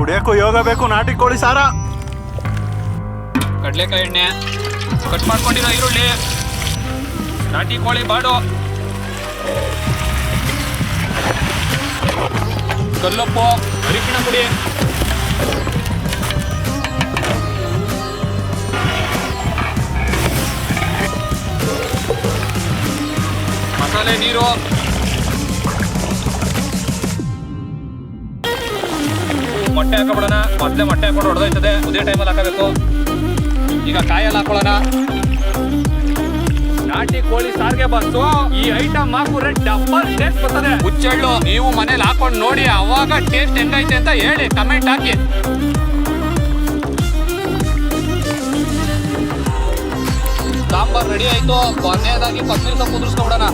ಕುಡಿಯಕ್ಕೂ ಯೋಗ ಬೇಕು, ನಾಟಿ ಕೋಳಿ ಸಾರ. ಕಡ್ಲೆಕಾಯಿ ಎಣ್ಣೆ ಕಟ್ ಮಾಡ್ಕೊಂಡಿರೋ ಈರುಳ್ಳಿ, ನಾಟಿ ಕೋಳಿ ಬಾಡು. ಕಲ್ಲಪ್ಪು, ಅರಿಶಿಣ ಪುಡಿ. ಮಸಾಲೆ, ನೀರು. ಮೊಟ್ಟೆ ಹಾಕೋಬಿಡೋಣ. ಮೊದಲೇ ಮೊಟ್ಟೆ ಹಾಕೊಂಡು ಹೊಡೆದೋಯ್ತದೆ ಉದೇ ಟೈಮಲ್ಲಿ ಹಾಕಬೇಕು. ಈಗ ಕಾಯಲ್ಲಿ ಹಾಕೊಳ್ಳೋಣ. ನಾಟಿ ಕೋಳಿ ಸಾರಿಗೆ ಬಂತು ಈ ಐಟಮ್ ಹಾಕಿದ್ರೆ ಡಬಲ್ ಟೇಸ್ಟ್ ಬರ್ತದೆ. ಹುಚ್ಚೆಳ್ಳು, ನೀವು ಮನೇಲಿ ಹಾಕೊಂಡು ನೋಡಿ, ಅವಾಗ ಟೇಸ್ಟ್ ಹೆಂಗೈತೆ ಅಂತ ಹೇಳಿ ಕಮೆಂಟ್ ಹಾಕಿ. ಸಾಂಬಾರ್ ರೆಡಿ ಆಯ್ತು. ಕೊನೆಯದಾಗಿ ಕೊತ್ತಂಬರಿ ಕುದುರ್ಸ್ಕೊಬಿಡೋಣ